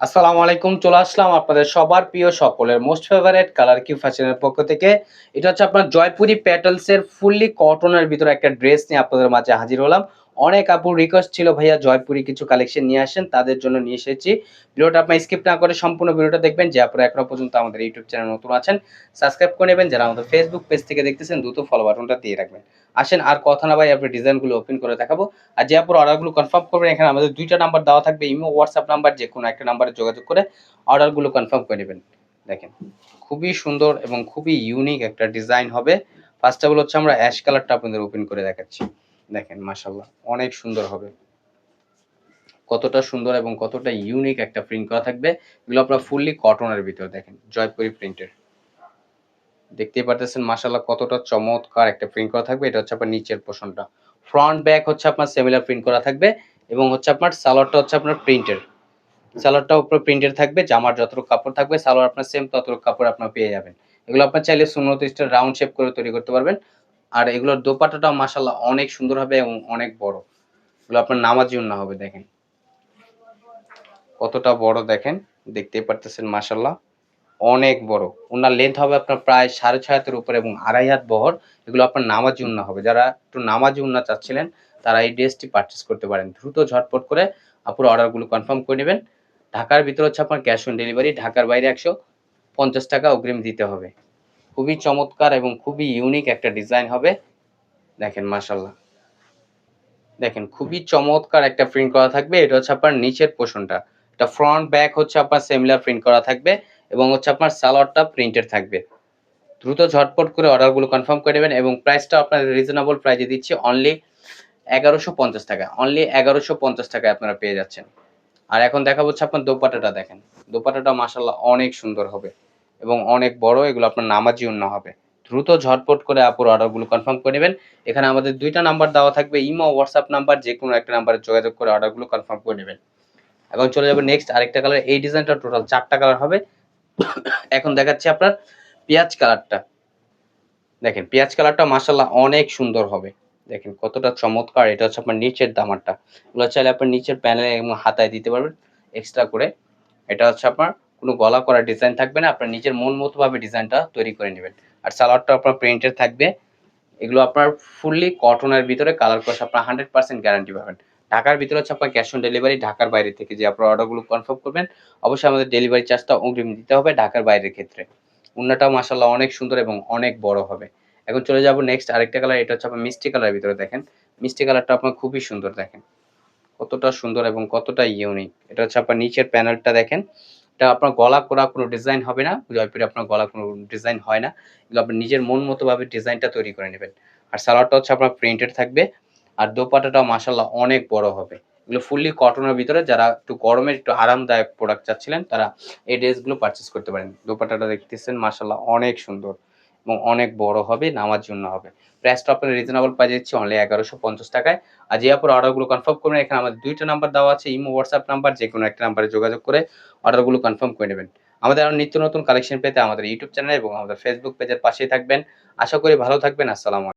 আসসালামু আলাইকুম, চলে আসলাম আপনাদের সবার প্রিয় সকলের মোস্ট ফেভারেট কালার কিউ ফ্যাশনের পক্ষ থেকে। এটা হচ্ছে আপনার জয়পুরি প্যাটেলসের ফুললি কটনের ভিতরে একটা ড্রেস নিয়ে আপনাদের মাঝে হাজির হলাম। অনেক আপুর রিকোয়েস্ট ছিল, ভাইয়া জয়পুরি কিছু কালেকশন নিয়ে আসেন, তাদের জন্য নিয়ে এসেছি। ভিডিওটা আপনার স্কিপ না করে সম্পূর্ণ ভিডিওটা দেখবেন, যে আপনারা এখনও পর্যন্ত আমাদের ইউটিউব চ্যানেল নতুন আছেন সাবস্ক্রাইব করে নেবেন। যারা আমাদের ফেসবুক পেজ থেকে দেখতেছেন, দ্রুত ফলো বাটনটা দিয়ে রাখবেন। আসেন, আর কথা না ভাই আপনি ডিজাইনগুলো ওপেন করে দেখাবো। আর যে আপনার অর্ডারগুলো কনফার্ম করবেন, এখানে আমাদের দুইটা নাম্বার দেওয়া থাকবে ইমো হোয়াটসঅ্যাপ নাম্বার যে কোনো একটা নাম্বারে যোগাযোগ করে অর্ডারগুলো কনফার্ম করে নেবেন। দেখেন, খুবই সুন্দর এবং খুবই ইউনিক একটা ডিজাইন হবে। ফার্স্ট অফ অল হচ্ছে আমরা অ্যাশ কালারটা আপনাদের ওপেন করে দেখাচ্ছি। দেখেন মাশাল্লাহ অনেক সুন্দর হবে। কতটা সুন্দর এবং কতটা ইউনিক একটা প্রিন্ট করা থাকবে, এগুলো আপনার ফুললি কটনের ভিতরে দেখেন, জয়পুরি প্রিন্টের দেখতেই পারতেছেন মাশাল্লাহ কতটা চমৎকার একটা প্রিন্ট করা থাকবে, এটা হচ্ছে আপনার নিচের পোর্শনটা ফ্রন্ট ব্যাক হচ্ছে আপনার সেমিলার প্রিন্ট করা থাকবে এবং হচ্ছে আপনার সালোয়ারটা হচ্ছে আপনার প্রিন্টের সালোয়ারটা উপরে প্রিন্টের থাকবে, জামার যতটুকু কাপড় থাকবে, সালোয়ার আপনার সেম ততটুকু কাপড় আপনার পেয়ে যাবেন। এগুলো আপনার চাইলে সুন্নত স্টাইল রাউন্ড শেপ করে তৈরি করতে পারবেন। আর এগুলোর দোপাটাটাও মাশাল্লাহ অনেক সুন্দর হবে এবং অনেক বড়। এগুলো আপনার নামাজ না হবে, দেখেন। কতটা বড় দেখেন, দেখতেই পারতেছেন মাশাল্লাহ অনেক বড়। ওনার লেন্থ হবে আপনার প্রায় সাড়ে ছয় হাতের উপরে এবং আড়াই হাত বহর। এগুলো আপনার নামাজি উন্না হবে। যারা একটু নামাজি উন্না চাচ্ছিলেন, তারা এই ড্রেসটি পারচেস করতে পারেন। দ্রুত ঝটপট করে আপুর অর্ডারগুলো কনফার্ম করে নেবেন। ঢাকার ভিতরে হচ্ছে আপনার ক্যাশ অন ডেলিভারি ঢাকার বাইরে একশো পঞ্চাশ টাকা অগ্রিম দিতে হবে। খুবই চমৎকার এবং খুবই ইউনিক একটা ডিজাইন হবে। দেখেন মাশাল্লাহ দেখেন, খুবই চমৎকার একটা প্রিন্ট করা থাকবে। এটা হচ্ছে আপনার নিচের পোষণটা এটা ফ্রন্ট ব্যাক হচ্ছে আপনার সেমিলার প্রিন্ট করা থাকবে এবং হচ্ছে আপনার সালোয়ারটা প্রিন্টেড থাকবে। দ্রুত ঝটপট করে অর্ডারগুলো কনফার্ম করে নেবেন এবং প্রাইসটা আপনার রিজনেবল প্রাইজে দিচ্ছি। অনলি এগারোশো পঞ্চাশ টাকা। অনলি এগারোশো পঞ্চাশ টাকায় আপনারা পেয়ে যাচ্ছেন। আর এখন দেখা হচ্ছে আপনার দোপাটাটা দেখেন। দোপাটাটা মাসাল্লাহ অনেক সুন্দর হবে। এবং অনেক বড়, এগুলো আপনার নামাজি অন্য হবে। দ্রুত ঝটপট করে আপুর অর্ডারগুলো কনফার্ম করে নেবেন। এখানে আমাদের দুইটা নাম্বার দেওয়া থাকবে, ইমো হোয়াটসঅ্যাপ নাম্বার যে কোনো একটা নাম্বারে যোগাযোগ করে অর্ডারগুলো কনফার্ম করে নেবেন। এখন চলে যাবে নেক্সট আরেকটা কালার এই ডিজাইনটা টোটাল চারটা কালার হবে। এখন দেখাচ্ছি আপনার পেঁয়াজ কালারটা দেখেন, পেঁয়াজ কালারটা মাসাল্লাহ অনেক সুন্দর হবে। দেখেন, কতটা চমৎকার, এটা হচ্ছে আপনার নিচের দামারটা। এগুলো চাইলে আপনার নিচের প্যানেলে এবং হাতায় দিতে পারবেন এক্সট্রা করে। এটা হচ্ছে আপনার কোনো গলা করা ডিজাইন থাকবে না, আপনার নিজের মন মতো ভাবে ডিজাইনটা তৈরি করে নেবেন। আর সালোয়ারটা আপনার প্রিন্টের থাকবে। এগুলো আপনার ফুললি কটনের ভিতরে কালার কষ আপনার হান্ড্রেড পার্সেন্ট গ্যারান্টি পাবেন। ঢাকার ভিতরে হচ্ছে আপনার ক্যাশ অন ডেলিভারি ঢাকার বাইরে থেকে যে আপনার অর্ডারগুলো কনফার্ম করবেন, অবশ্যই আমাদের ডেলিভারি চার্জটা অগ্রিম দিতে হবে ঢাকার বাইরের ক্ষেত্রে। উন্নাটাও মাসাল্লাহ অনেক সুন্দর এবং অনেক বড় হবে। এখন চলে যাব নেক্সট আরেকটা কালার এটা হচ্ছে আপনার মিষ্টি কালারের ভিতরে দেখেন। মিষ্টি কালারটা আপনার খুবই সুন্দর দেখেন। কতটা সুন্দর এবং কতটা ইউনিক এটা হচ্ছে আপনার নিচের প্যানেলটা দেখেন। এটা আপনার গলা করা কোনো ডিজাইন হবে না জয়পুরে আপনার গলা কোনো ডিজাইন হয় না এগুলো আপনি নিজের মন মতো ভাবে ডিজাইনটা তৈরি করে নেবেন। আর সালোয়ারটা হচ্ছে আপনার প্রিন্টেড থাকবে, আর দোপাটাটাও মাসাল্লাহ অনেক বড় হবে। এগুলো ফুললি কটনের ভিতরে, যারা একটু গরমের, একটু আরামদায়ক প্রোডাক্ট চাচ্ছিলেন, তারা এই ড্রেসগুলো পারচেস করতে পারেন। দোপাটাটা দেখতেছেন মাসাল্লাহ অনেক সুন্দর। এবং অনেক বড় হবে, নামার জন্য হবে। প্রাইসটা আপনার রিজনেবল পাই যাচ্ছে অনলি এগারোশো পঞ্চাশ টাকায়। আর যে আপনার অর্ডারগুলো কনফার্ম করবেন এখানে আমাদের দুইটা নাম্বার দেওয়া আছে ইমো হোয়াটসঅ্যাপ নাম্বার যে কোনো একটা নাম্বারে যোগাযোগ করে অর্ডারগুলো কনফার্ম করে নেবেন। আমাদের আরও নিত্য নতুন কালেকশন পেতে আমাদের ইউটিউব চ্যানেল এবং আমাদের ফেসবুক পেজের পাশেই থাকবেন। আশা করি ভালো থাকবেন, আসসালামু